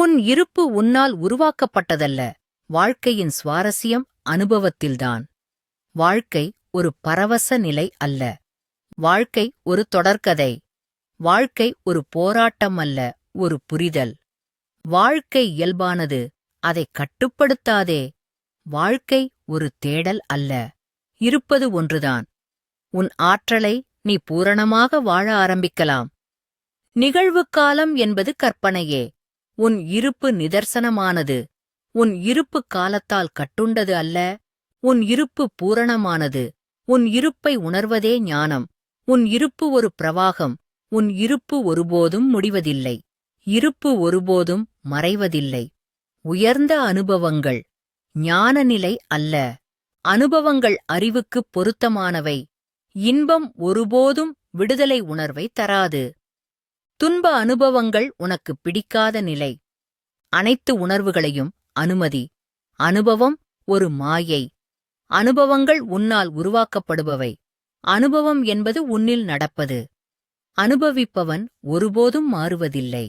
உன் இருப்பு உன்னால் உருவாக்கப்பட்டதல்ல. வாழ்க்கையின் சுவாரஸ்யம் அனுபவத்தில்தான். வாழ்க்கை ஒரு பரவச நிலை அல்ல. வாழ்க்கை ஒரு தொடர்கதை. வாழ்க்கை ஒரு போராட்டம் அல்ல ஒரு புரிதல். வாழ்க்கை இயல்பானது அதை கட்டுப்படுத்தாதே. வாழ்க்கை ஒரு தேடல் அல்ல. இருப்பது ஒன்றுதான். உன் ஆற்றலை நீ பூரணமாக வாழ ஆரம்பிக்கலாம். நிகழ்வு காலம் என்பது கற்பனையே. உன் இருப்பு நிதர்சனமானது. உன் இருப்பு காலத்தால் கட்டுண்டது அல்ல. உன் இருப்பு பூரணமானது. உன் இருப்பை உணர்வதே ஞானம். உன் இருப்பு ஒரு பிரவாகம். உன் இருப்பு ஒருபோதும் முடிவதில்லை. இருப்பு ஒருபோதும் மறைவதில்லை. உயர்ந்த அனுபவங்கள். ஞானநிலை அல்ல. அனுபவங்கள் அறிவுக்குப் பொருத்தமானவை. இன்பம் ஒருபோதும் விடுதலை உணர்வை தராது. துன்ப அனுபவங்கள் உனக்கு பிடிக்காத நிலை. அனைத்து உணர்வுகளையும் அனுமதி. அனுபவம் ஒரு மாயை. அனுபவங்கள் உன்னால் உருவாக்கப்படுபவை. அனுபவம் என்பது உன்னில் நடப்பது. அனுபவிப்பவன் ஒருபோதும் மாறுவதில்லை.